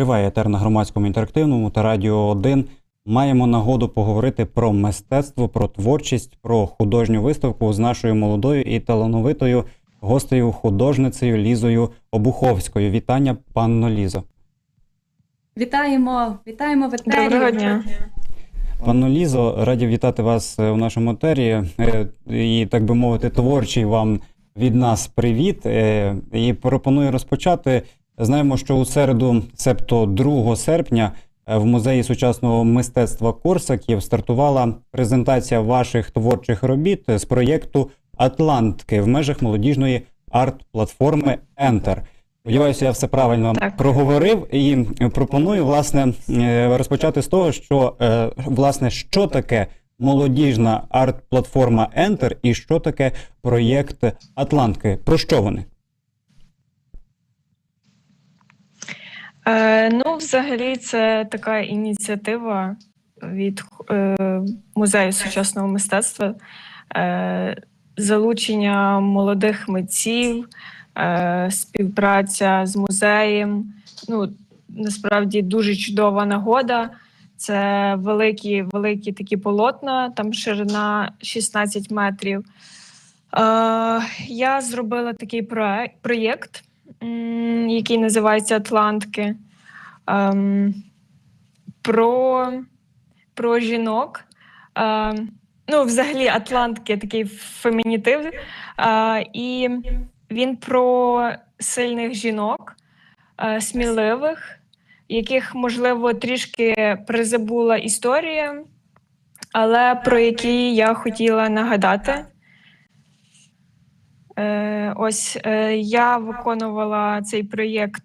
Триває етер на громадському інтерактивному та радіо 1. Маємо нагоду поговорити про мистецтво, про творчість, про художню виставку з нашою молодою і талановитою гостею, художницею Лізою Обуховською. Вітання, панно Лізо. Вітаємо, вітаємо в етері. Доброго дня. Панно Лізо, раді вітати вас е, у нашому етері. Е, І, так би мовити, творчий вам від нас привіт. Е, І пропоную розпочати. Знаємо, що у середу, себто 2 серпня, е, в музеї сучасного мистецтва Корсаків стартувала презентація ваших творчих робіт з проєкту Атлантки в межах молодіжної арт-платформи Enter. Сподіваюся, я все правильно Так. проговорив і пропоную власне е, розпочати з того, що е, власне що таке молодіжна арт-платформа Enter і що таке проєкт Атлантки. Про що вони? Е, ну, взагалі, це така ініціатива від е, музею сучасного мистецтва, е, залучення молодих митців, співпраця з музеєм. Ну, насправді дуже чудова нагода. Це великі, великі такі полотна, там ширина 16 метрів. Я зробила такий проєкт, який називається Атлантки. Ем, про, про жінок. Е, ну, взагалі, Атлантки такий фемінітив. Е, і він про сильних жінок, е, сміливих, яких, можливо, трішки призабула історія, але про які я хотіла нагадати. Е, ось е, я виконувала цей проєкт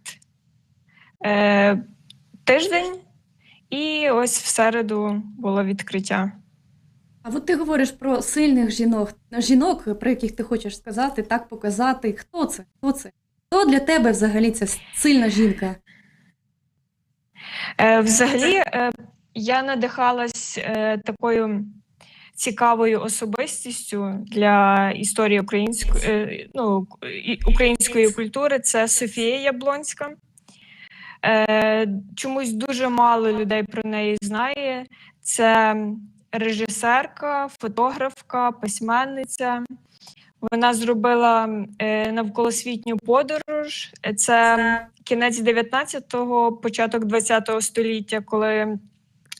е, тиждень, і ось в середу було відкриття. А от ти говориш про сильних жінок, жінок, про яких ти хочеш сказати, так показати. Хто це? Хто це? Хто для тебе взагалі ця сильна жінка? Е, взагалі, е, я надихалась е, такою цікавою особистістю для історії української, е, ну, української культури. Це Софія Яблонська. Е, чомусь дуже мало людей про неї знає. Це режисерка, фотографка, письменниця. Вона зробила е, навколосвітню подорож. Це кінець 19-го, початок 20-го століття, коли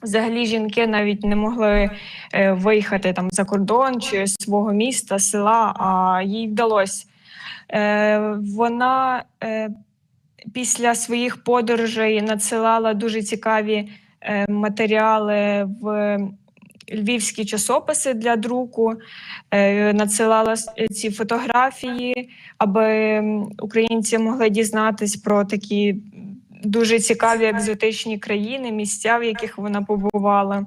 взагалі жінки навіть не могли е, виїхати там за кордон чи з свого міста, села, а їй вдалося. Е, вона е, після своїх подорожей надсилала дуже цікаві матеріали в львівські часописи для друку, надсилала ці фотографії, аби українці могли дізнатись про такі дуже цікаві екзотичні країни, місця, в яких вона побувала.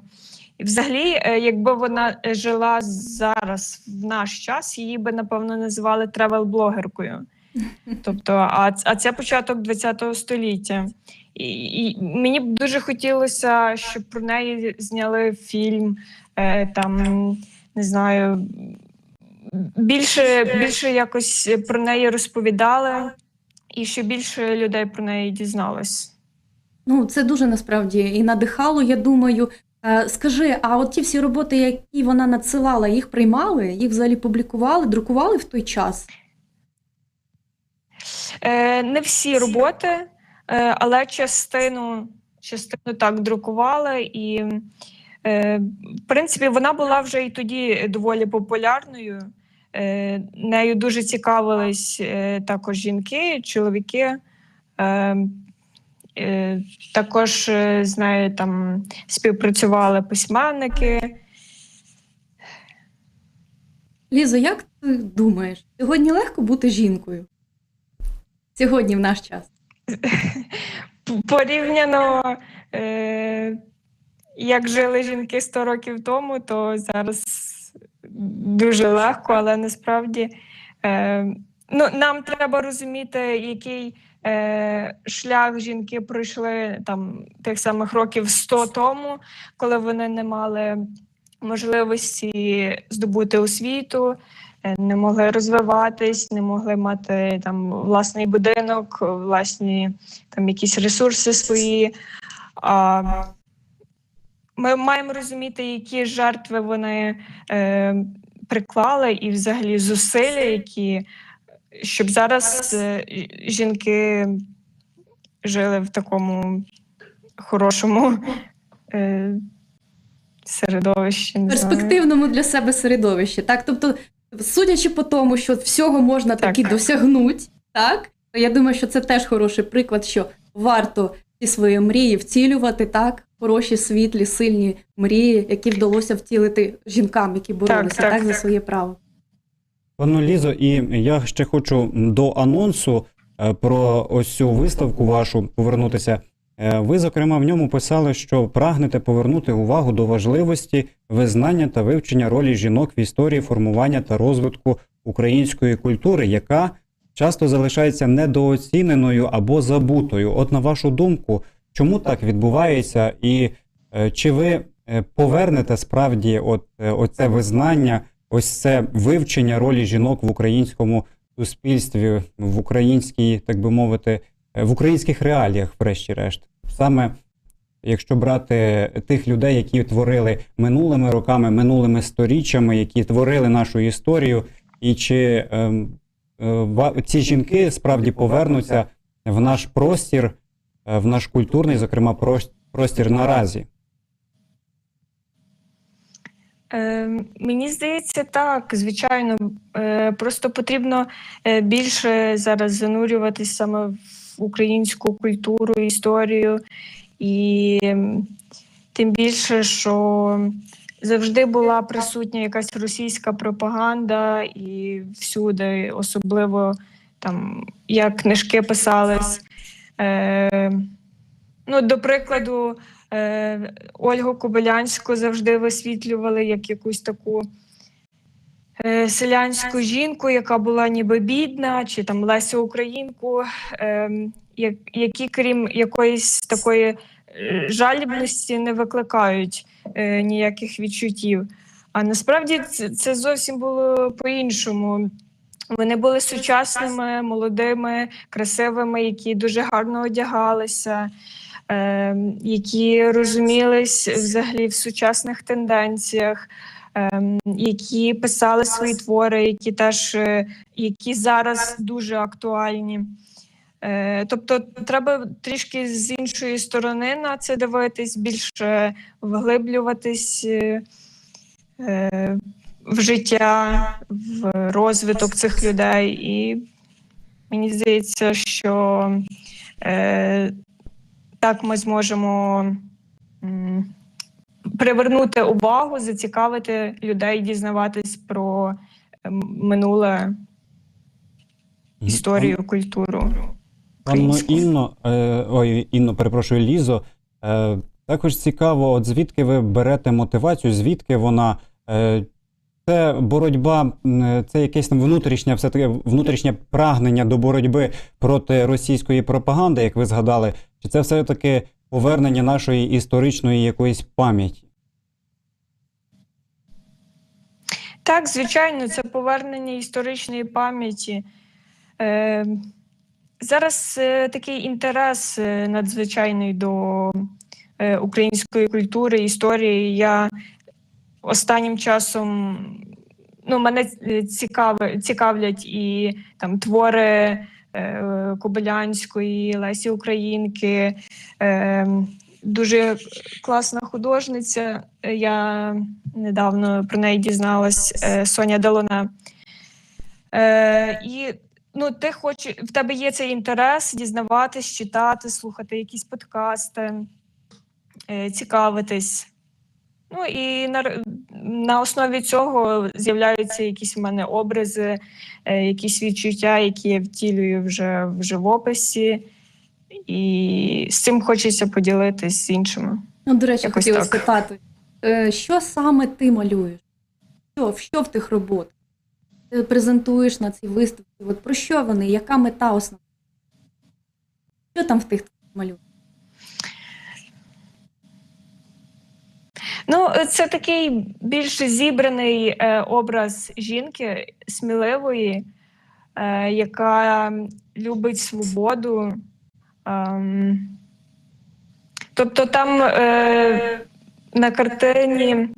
І взагалі, е, якби вона е, жила зараз в наш час, її би напевно називали тревел-блогеркою. Тобто, а, а це початок ХХ століття. І, і мені б дуже хотілося, щоб про неї зняли фільм, е, там не знаю, більше, більше якось про неї розповідали, і щоб більше людей про неї дізналось. Ну, це дуже насправді і надихало, я думаю. Е, Скажи, а от ті всі роботи, які вона надсилала, їх приймали, їх взагалі публікували, друкували в той час? Е, не всі роботи, е, але частину, частину так друкували. І, е, в принципі, вона була вже і тоді доволі популярною. Е, нею дуже цікавились е, також жінки, чоловіки. Е, також з нею там співпрацювали письменники. Лізо, як ти думаєш, сьогодні легко бути жінкою? Сьогодні в наш час. Порівняно, е, як жили жінки 100 років тому, то зараз дуже легко, але насправді е, ну, нам треба розуміти, який е, шлях жінки пройшли там тих самих років 100 тому, коли вони не мали можливості здобути освіту, е, не могли розвиватись, не могли мати там власний будинок, власні там якісь ресурси свої. А ми маємо розуміти, які жертви вони е, приклали, і взагалі зусилля, які щоб зараз е, жінки жили в такому хорошому е, середовищі. не знаю. перспективному для себе середовищі. Так, тобто, судячи по тому, що всього можна Так. таки досягнути, так я думаю, що це теж хороший приклад, що варто ці свої мрії втілювати, так, хороші, світлі, сильні мрії, які вдалося втілити жінкам, які боролися так, так, за своє право. Пане Лізо, і я ще хочу до анонсу е, про ось цю виставку вашу повернутися. Е, Ви, зокрема, в ньому писали, що прагнете повернути увагу до важливості визнання та вивчення ролі жінок в історії формування та розвитку української культури, яка часто залишається недооціненою або забутою. От на вашу думку, чому так відбувається, і е, чи ви е, повернете справді от е, оце визнання? ось це вивчення ролі жінок в українському суспільстві, в українській, так би мовити, в українських реаліях, врешті-решт. Саме якщо брати тих людей, які творили минулими роками, минулими сторіччями, які творили нашу історію, і чи ем, ці жінки справді повернуться в наш простір, е, в наш культурний, зокрема, простір наразі. Е, мені здається, так, звичайно. Е, просто потрібно е, більше зараз занурюватись саме в українську культуру, історію, і тим більше, що завжди була присутня якась російська пропаганда, і всюди, особливо там, як книжки писались. Е, ну, до прикладу, Е, Ольгу Кобилянську завжди висвітлювали як якусь таку е, селянську жінку, яка була ніби бідна, чи там Лесю Українку, е, які, крім якоїсь такої е, жалібності, не викликають е, ніяких відчуттів. А насправді це, це зовсім було по-іншому. Вони були сучасними, молодими, красивими, які дуже гарно одягалися е, які розумілись взагалі в сучасних тенденціях, е, які писали свої твори, які теж е, які зараз дуже актуальні. Е, Тобто треба трішки з іншої сторони на це дивитись, більше вглиблюватись е, е, в життя, в розвиток цих людей. І мені здається, що так ми зможемо привернути увагу, зацікавити людей, дізнаватись про минуле історію, культуру. Пану. Інно, е, ой, Інно, перепрошую, Лізо. Е, також цікаво, от звідки ви берете мотивацію, звідки вона. Е, це боротьба, це якесь там внутрішнє, все таки внутрішнє прагнення до боротьби проти російської пропаганди, як ви згадали, чи це все-таки повернення нашої історичної якоїсь пам'яті? Так, звичайно, це повернення історичної пам'яті. Е, зараз е, такий інтерес е, надзвичайний до е, української культури, історії. Я останнім часом ну, мене цікавлять і там твори Кобилянської, Лесі Українки. Е, дуже класна художниця. Я недавно про неї дізналась Соня Далона. Е, і ну, ти хочеш, в тебе є цей інтерес дізнаватись, читати, слухати якісь подкасти, е, цікавитись. Ну і на, на основі цього з'являються якісь в мене образи, е, якісь відчуття, які я втілюю вже в живописі. І з цим хочеться поділитись з іншими. Ну, до речі, Якось хотіла так. спитати, е, що саме ти малюєш? Що, що в тих роботах? Ти презентуєш на цій виставці? От про що вони? Яка мета основна? Що там в тих малюнках? Ну, це такий більш зібраний е, образ жінки сміливої, е, яка любить свободу. Ем, тобто там е, на картині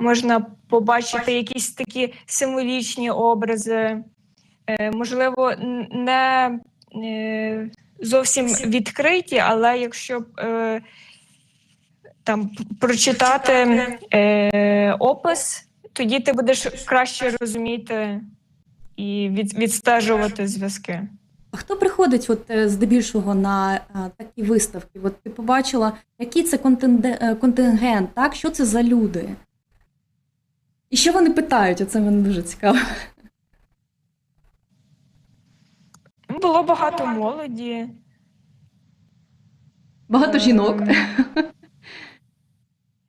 можна побачити якісь такі символічні образи, е, можливо, не е, зовсім відкриті, але якщо е, там прочитати опис, тоді ти будеш краще розуміти і від, відстежувати зв'язки. А хто приходить от, здебільшого на е, такі виставки? От ти побачила, який це контингент, так? що це за люди? І що вони питають? Оце мене дуже цікаво. Ну, Було багато молоді. Багато жінок. Ем,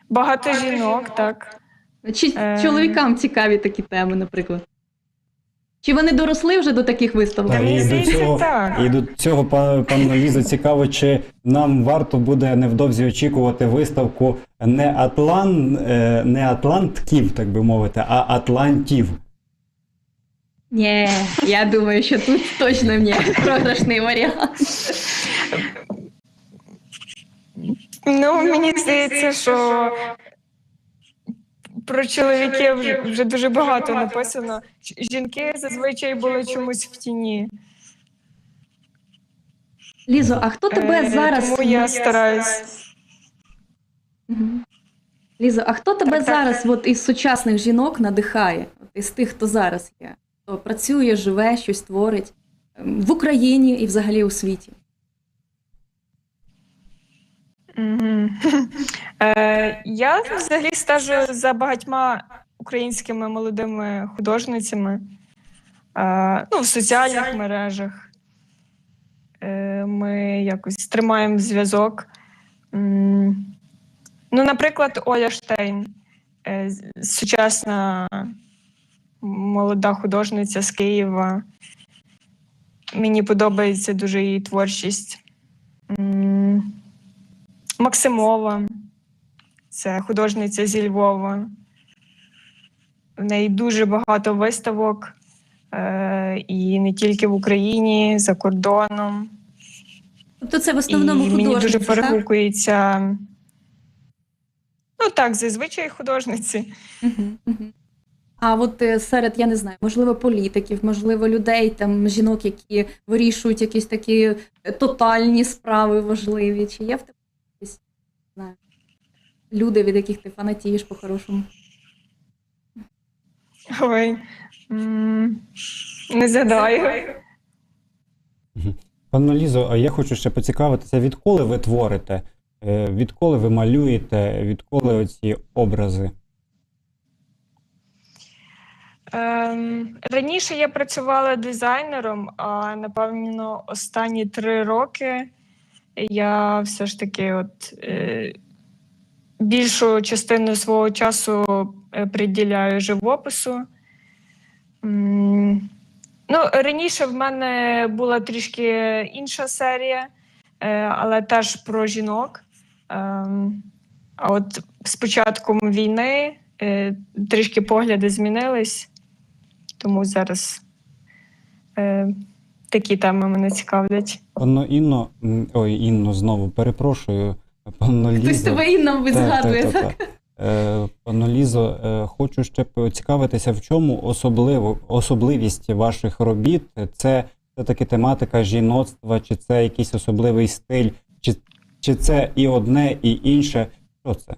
Багато жінок, так. Чи Е. чоловікам цікаві такі теми, наприклад? Чи вони доросли вже до таких виставок? Та Та, і, до цього, і до цього, па- пане Лізо, цікаво, чи нам варто буде невдовзі очікувати виставку не Атлан, е, не Атлантків, так би мовити, а Атлантів. Ні, я думаю, що тут точно ні. Програшний варіант. Ну, мені здається, що про чоловіків вже, вже дуже багато написано. Жінки зазвичай були чомусь в тіні. Лізо, а хто тебе Е, зараз? Тому я стараюсь. Лізо, а хто тебе Так, так. зараз от, із сучасних жінок надихає? От, із тих, хто зараз є? Хто працює, живе, щось творить ем, в Україні і взагалі у світі? Е, я взагалі стежу за багатьма українськими молодими художницями е, ну, в соціальних мережах. Е, ми якось тримаємо зв'язок. Ну, наприклад, Оля Штейн, е, сучасна молода художниця з Києва. Мені подобається дуже її творчість. Максимова, це художниця зі Львова. В неї дуже багато виставок, е, і не тільки в Україні, за кордоном. Тобто це в основному і мені дуже художниці, так? перегукується. Ну так, зазвичай художниці. А от е, серед, я не знаю, можливо, політиків, можливо, людей, там, жінок, які вирішують якісь такі е, тотальні справи важливі. Чи є в тебе люди, від яких ти фанатієш по-хорошому? Ой, не згадаю. Пане Лізо, а я хочу ще поцікавитися, відколи ви творите? Е, Відколи ви малюєте, відколи оці образи? Ем, раніше я працювала дизайнером, а напевно останні три роки я все ж таки от, е, більшу частину свого часу е, приділяю живопису. Ну, раніше в мене була трішки інша серія, е, але теж про жінок. Ем, а от з початком війни е, трішки погляди змінились, тому зараз такі теми мене цікавлять. Панно Інно, ой, Інно, знову перепрошую. Панно Лізо. Хтось тебе Інна згадує, так? так. Е, Пано Лізо, е, хочу ще поцікавитися, в чому особливо, особливість ваших робіт? Це все-таки тематика жіноцтва, чи це якийсь особливий стиль, чи, чи це і одне, і інше? Що це?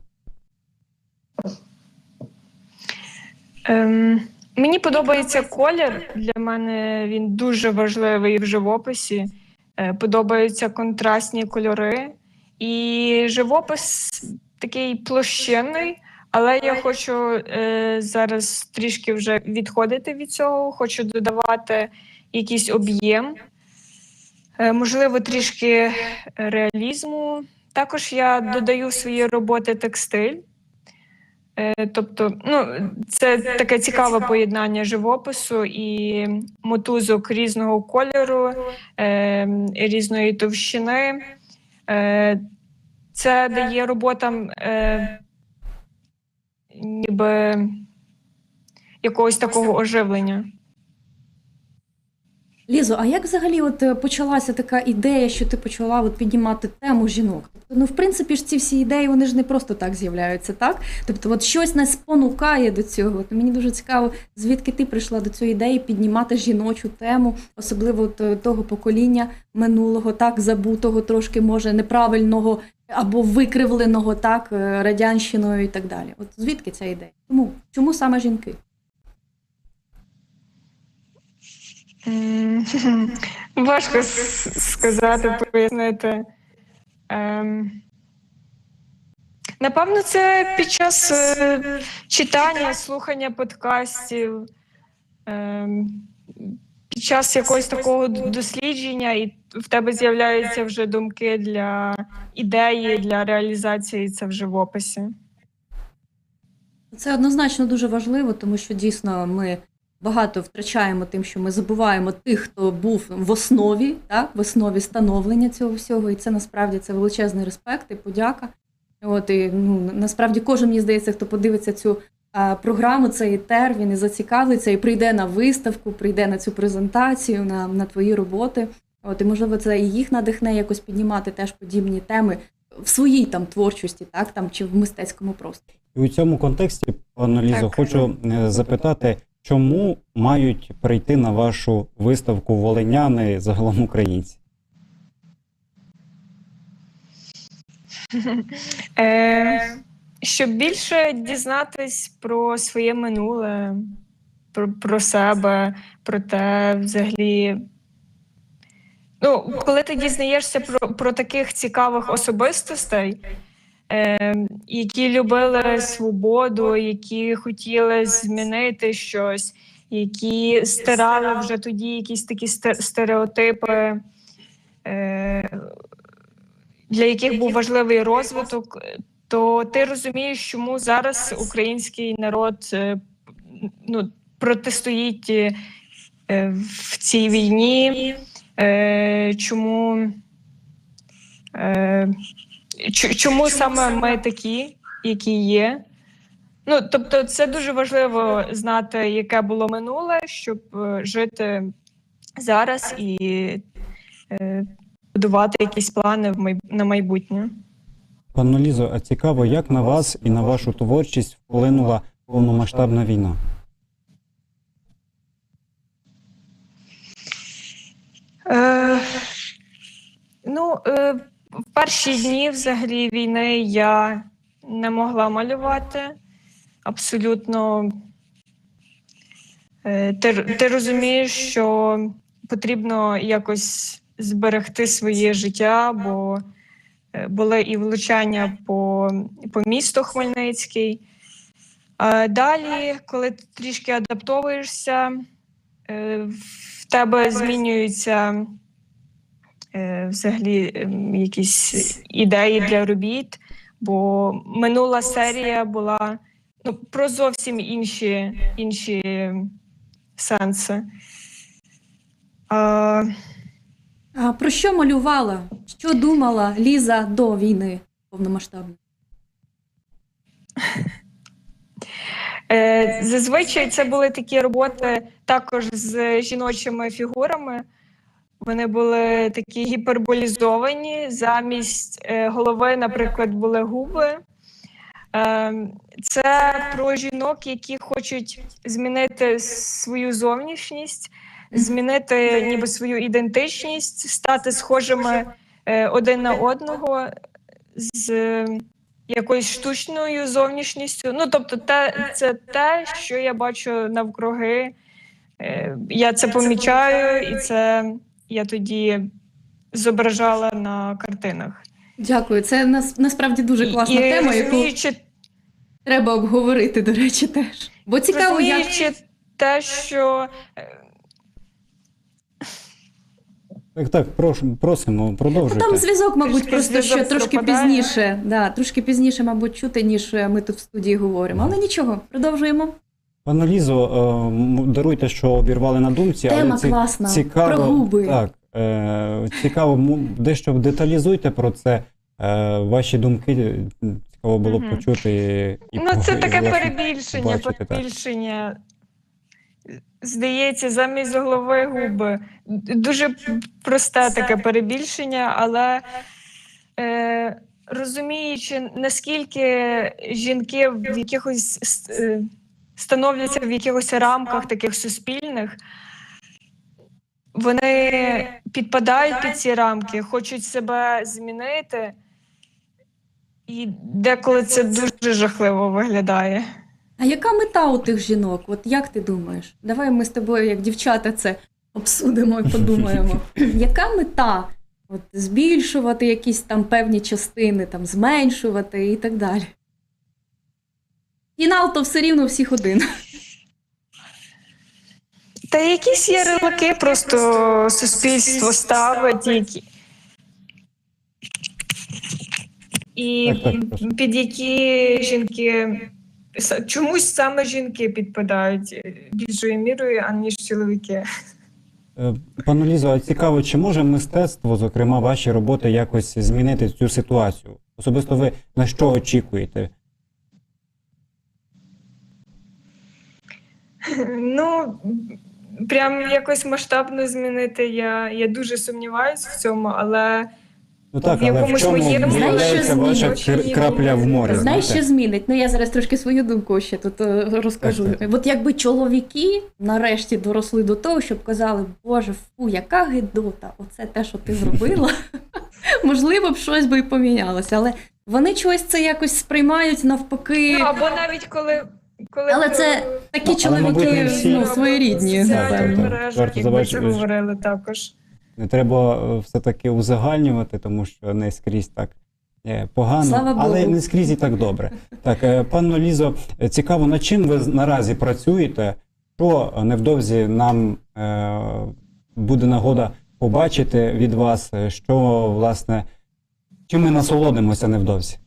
Ем, мені подобається колір. Для мене він дуже важливий в живописі. Е, подобаються контрастні кольори. І живопис такий площинний, але я хочу е, зараз трішки вже відходити від цього, хочу додавати якийсь об'єм, е, можливо, трішки реалізму. Також я додаю в свої роботи текстиль. Е, Тобто, ну, це таке цікаве поєднання живопису і мотузок різного кольору, е, різної товщини. Е, Це дає роботам е, ніби якогось такого оживлення. Лізо, а як взагалі от е, почалася така ідея, що ти почала от піднімати тему жінок? Тобто, ну в принципі ж ці всі ідеї вони ж не просто так з'являються, так? Тобто, от щось нас спонукає до цього. От мені дуже цікаво, звідки ти прийшла до цієї ідеї піднімати жіночу тему, особливо от, е, того покоління минулого, так забутого, трошки може неправильного або викривленого, так е, радянщиною і так далі. От звідки ця ідея? Тому чому саме жінки? Важко сказати, пояснити. Ем, Напевно, це під час е, читання, слухання подкастів, ем, під час якогось такого дослідження, і в тебе з'являються вже думки для ідеї, для реалізації це вже в описі. Це однозначно дуже важливо, тому що дійсно ми багато втрачаємо тим, що ми забуваємо тих, хто був в основі, так, в основі становлення цього всього. І це насправді це величезний респект і подяка. От і ну насправді кожен мені здається, хто подивиться цю програму, цей етер, він і зацікавиться, і прийде на виставку, прийде на цю презентацію, на, на твої роботи. От і можливо, це і їх надихне якось піднімати теж подібні теми в своїй там творчості, так там чи в мистецькому просторі. І у цьому контексті, пане Лізо, Так. хочу е, запитати, чому мають прийти на вашу виставку волиняни загалом українці? Щоб більше дізнатись про своє минуле, про, про себе, про те, взагалі. Ну, коли ти дізнаєшся про, про таких цікавих особистостей, е, які любили свободу, які хотіли змінити щось, які стирали вже тоді якісь такі стереотипи. Е, для яких був важливий розвиток, то ти розумієш, чому зараз український народ е, ну, протистоїть е, в цій війні, е, чому, е, чому саме ми такі, які є. Ну, тобто, це дуже важливо знати, яке було минуле, щоб е, жити зараз і е, будувати якісь плани на майбутнє. Пане Лізо, а цікаво, як на вас і на вашу творчість вплинула повномасштабна війна? Е, ну, е, в перші дні взагалі війни я не могла малювати. Абсолютно. Е, ти, ти розумієш, що потрібно якось зберегти своє життя, бо були і влучання по, по місту Хмельницький. Далі, коли ти трішки адаптовуєшся, е, в тебе змінюються е, взагалі ем, якісь ідеї для робіт, бо минула серія була ну, про зовсім інші, інші сенси. А, про що малювала? Що думала Ліза до війни повномасштабної? Е, Зазвичай це були такі роботи також з жіночими фігурами. Вони були такі гіперболізовані. Замість е, голови, наприклад, були губи. Е, Це про жінок, які хочуть змінити свою зовнішність, змінити ніби свою ідентичність, стати схожими е, один на одного з якоюсь штучною зовнішністю. Ну, тобто, те, це те, що я бачу навкруги. Е, Я це помічаю, і це я тоді зображала на картинах. Дякую. Це нас, насправді дуже класна і, тема, яку розуміючи, треба обговорити, до речі, теж. Бо цікаво, як розуміючи те, що е, Так, так, прошу, просимо, Ну, продовжуйте. там зв'язок, мабуть, Трішки просто зв'язок що трошки пропадає. пізніше. Да, трошки пізніше, мабуть, чути, ніж е, ми тут в студії говоримо. Але нічого, продовжуємо. Пане Лізо, е, даруйте, що обірвали на думці, Тема але ці- класна. цікаво, Про губи. Так, е, цікаво, м, дещо деталізуйте про це. Е, ваші думки. Цікаво цікаво було Мгм. почути. І, і Ну, це і, таке власне, перебільшення, бачити, так. перебільшення. Здається, замість голови губи. Дуже просте таке перебільшення, але е, розуміючи, наскільки жінки в якихось е, становляться в якихось рамках таких суспільних, вони підпадають під ці рамки, хочуть себе змінити, і деколи це дуже жахливо виглядає. А яка мета у тих жінок? От як ти думаєш? Давай ми з тобою, як дівчата, це обсудимо і подумаємо. яка мета? От збільшувати якісь там певні частини, там зменшувати і так далі. Фінал то все рівно всіх один. Та якісь ярлики просто суспільство ставить, які. І Так, так, просто. під які жінки чомусь саме жінки підпадають е, більшою мірою, аніж чоловіки. Е, Пану Лізо, а цікаво, чи може мистецтво, зокрема ваші роботи, якось змінити цю ситуацію? Особисто ви на що очікуєте? Ну, прям якось масштабно змінити я, я дуже сумніваюся в цьому, але Ну так, В але в чому моєму виявляється ваша крапля в морі? Знаєш, що змінить? Ну я зараз трошки свою думку ще тут е, розкажу. Так, От якби чоловіки нарешті доросли до того, щоб казали, Боже, фу, яка гидота, оце те, що ти зробила. Можливо, б щось би і помінялося, але вони чогось це якось сприймають навпаки. ну, або навіть коли. коли Але про- це такі Ну, чоловіки ну, своєрідні. Так, так, так. мережах, Варто якби це забачити, що- говорили також. Не треба е, все-таки узагальнювати, тому що не скрізь так е, погано, Слава але Богу. не скрізь і так добре. Так, е, Лізо, е, цікаво, над чим ви наразі працюєте? Що невдовзі нам е, буде нагода побачити від вас, що власне чим ми насолодимося невдовзі?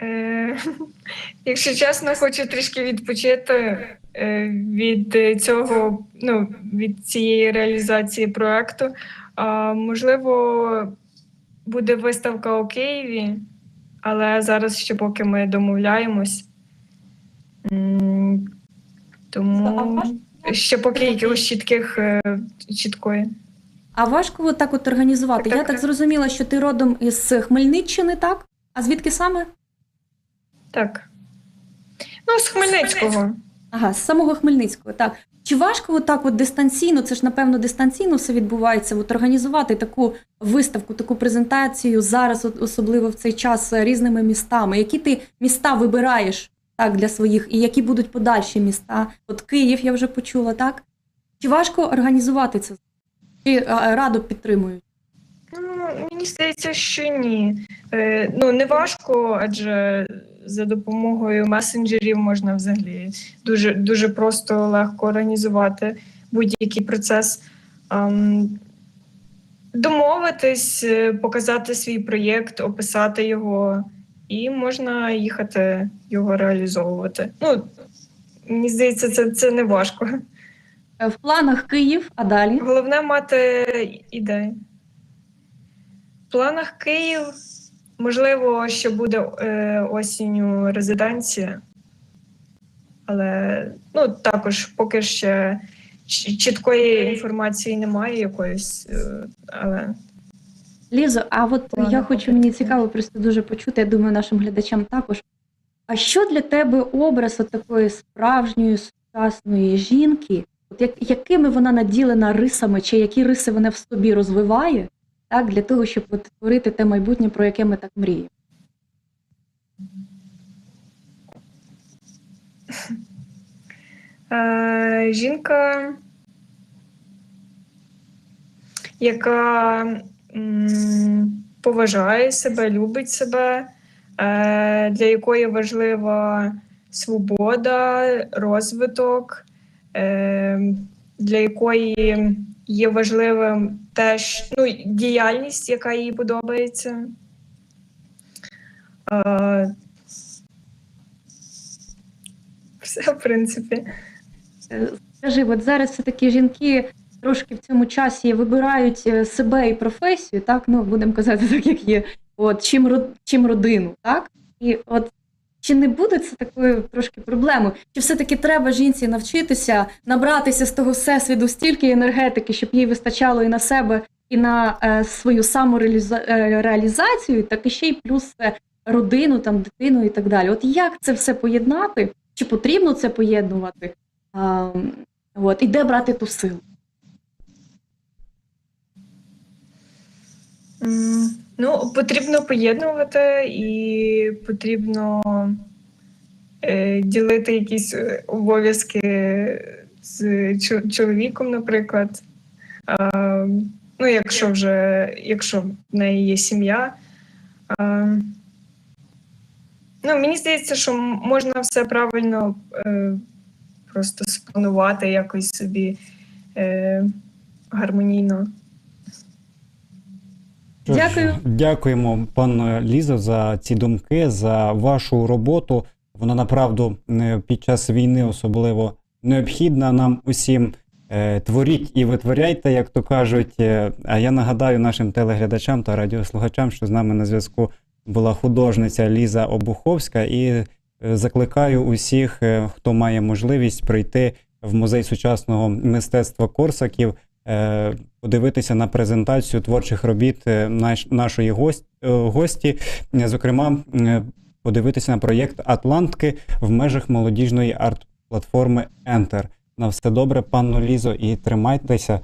Якщо чесно, хочу трішки відпочити від е, цього, ну, від цієї реалізації проекту. А, можливо, буде виставка у Києві, але зараз ще поки ми домовляємось. Тому ще поки якихось чітких е, чіткої. А важко от так от організувати. Так, Я так. так зрозуміла, що ти родом із Хмельниччини, так? А звідки саме? Так. Ну, з Хмельницького. Ага, з самого Хмельницького, так. Чи важко от так от дистанційно, це ж напевно дистанційно все відбувається, от організувати таку виставку, таку презентацію зараз, особливо в цей час е, різними містами? Які ти міста вибираєш так, для своїх, і які будуть подальші міста? От Київ я вже почула, так? Чи важко організувати це? Чи радо підтримують? Ну, мені здається, що ні. Е, ну, не важко, адже за допомогою месенджерів можна взагалі дуже, дуже просто легко організувати будь-який процес. Ам, домовитись, е, показати свій проєкт, описати його, і можна їхати його реалізовувати. Ну, мені здається, це, це не важко. В планах Київ, а далі? Головне мати ідеї. В планах Київ, можливо, що буде е, осінню резиденція, але ну, також поки ще чіткої інформації немає якоїсь. Е, але Лізо, а от Ладно, я хочу, мені цікаво просто дуже почути, я думаю, нашим глядачам також. А що для тебе образ от такої справжньої сучасної жінки? От як, якими вона наділена рисами, чи які риси вона в собі розвиває, так, для того, щоб от те майбутнє, про яке ми так мріємо? е, жінка, яка поважає себе, любить себе, е, для якої важлива свобода, розвиток, е, для якої є важливим теж ну, діяльність, яка їй подобається. Е, все, в принципі. Скажи, от зараз все таки жінки трошки в цьому часі вибирають е, себе і професію, так, ну будемо казати так, як є, от, чим, чим родину, так? І от чи не буде це такою трошки проблемою? Чи все-таки треба жінці навчитися набратися з того всесвіту стільки енергетики, щоб їй вистачало і на себе, і на е, свою самореалізацію, так і ще й плюс е, родину, там, дитину і так далі. От як це все поєднати? Чи потрібно це поєднувати? А, от, і де брати ту силу? Ну, потрібно поєднувати і потрібно е, ділити якісь е, обов'язки з чоловіком, наприклад. Ну, якщо вже якщо в неї є сім'я. Ну, мені здається, що можна все правильно е, просто спланувати якось собі е, гармонійно. Дякую. Дякуємо, пане Лізо, за ці думки, за вашу роботу. Вона направду е, під час війни особливо необхідна нам усім. Е, Творіть і витворяйте, як то кажуть. Е, А я нагадаю нашим телеглядачам та радіослухачам, що з нами на зв'язку була художниця Ліза Обуховська, і закликаю усіх, хто має можливість прийти в музей сучасного мистецтва Корсаків, подивитися на презентацію творчих робіт нашої гості, зокрема, подивитися на проєкт Атлантки в межах молодіжної арт-платформи Enter. На все добре, панно Лізо, і тримайтеся.